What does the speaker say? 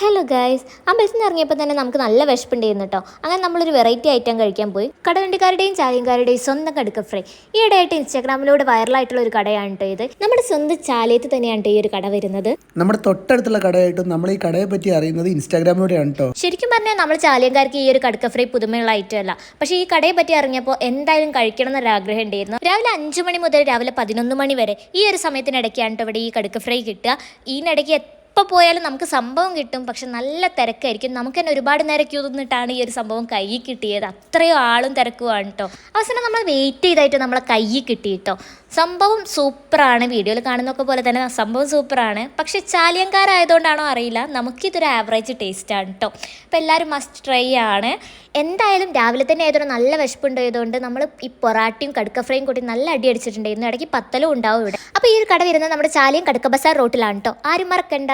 Hello guys ആ ബസ്സിൽ നിന്ന് ഇറങ്ങിയപ്പോൾ തന്നെ നമുക്ക് നല്ല വിശപ്പുണ്ടായിരുന്നു കേട്ടോ അങ്ങനെ നമ്മളൊരു വെറൈറ്റി ഐറ്റം കഴിക്കാൻ പോയി. കടവണ്ടിക്കാരുടെയും ചാലിയൻകാരുടെയും സ്വന്തം കടുക്ക ഫ്രൈ ഈ ഇടയായിട്ട് ഇൻസ്റ്റാഗ്രാമിലൂടെ വൈറലായിട്ടുള്ള ഒരു കടയാണ് കേട്ടോ ഇത്. നമ്മുടെ സ്വന്തം ചാലയത്ത് തന്നെയാണ് കേട്ടോ ഈ ഒരു കട വരുന്നത്. നമ്മുടെ തൊട്ടടുത്തുള്ള കടയായിട്ടും നമ്മൾ ഈ കടയെ പറ്റി അറിയുന്നത് ഇൻസ്റ്റാഗ്രാമിലൂടെയാണ് കേട്ടോ ശരിക്കും പറഞ്ഞാൽ നമ്മൾ ചാലിയങ്കാർക്ക് ഈ ഒരു കടുക്ക ഫ്രൈ പുതുമയുള്ള ഐറ്റം അല്ല. പക്ഷേ ഈ കടയെ പറ്റി അറിഞ്ഞപ്പോൾ എന്തായാലും കഴിക്കണം എന്നൊരു ആഗ്രഹം ഉണ്ടായിരുന്നു. രാവിലെ അഞ്ച് മണി മുതൽ രാവിലെ പതിനൊന്ന് മണി വരെ ഈ ഒരു സമയത്തിനിടയ്ക്കാണ് കേട്ടോ ഇവിടെ ഈ കടുക്ക ഫ്രൈ കിട്ടുക. ഈനിടയ്ക്ക് എപ്പോൾ പോയാലും നമുക്ക് സംഭവം കിട്ടും പക്ഷെ നല്ല തിരക്കായിരിക്കും. നമുക്ക് തന്നെ ഒരുപാട് നേരം ക്യൂ നിന്നിട്ടാണ് ഈ ഒരു സംഭവം കയ്യിൽ കിട്ടിയത്. അത്രയും ആളും തിരക്കുവാണ് കേട്ടോ അവസാനം നമ്മൾ വെയിറ്റ് ചെയ്തായിട്ട് നമ്മളെ കയ്യിൽ കിട്ടി കേട്ടോ സംഭവം സൂപ്പറാണ് വീഡിയോയിൽ കാണുന്നൊക്കെ പോലെ തന്നെ സംഭവം സൂപ്പറാണ്. പക്ഷെ ചാലിയങ്കാരായതുകൊണ്ടാണോ അറിയില്ല. നമുക്കിതൊരു ആവറേജ് ടേസ്റ്റ് ആണ് കേട്ടോ അപ്പോൾ എല്ലാവരും മസ്റ്റ് ട്രൈ ആണ്. എന്തായാലും രാവിലെ തന്നെ ഏതൊരു നല്ല വിശപ്പുണ്ടായതുകൊണ്ട് നമ്മൾ ഈ പൊറാട്ടയും കടുക്ക ഫ്രൈയും കൂട്ടി നല്ല അടി അടിച്ചിട്ടുണ്ടായിരുന്നു. ഇടയ്ക്ക് പത്തലും ഉണ്ടാവും ഇവിടെ. അപ്പോൾ ഈ ഒരു കട വരുന്നത് നമ്മുടെ ചാലിയം കടുക്ക ബസാർ റോട്ടിലാണ് കേട്ടോ ആരും മറക്കണ്ട.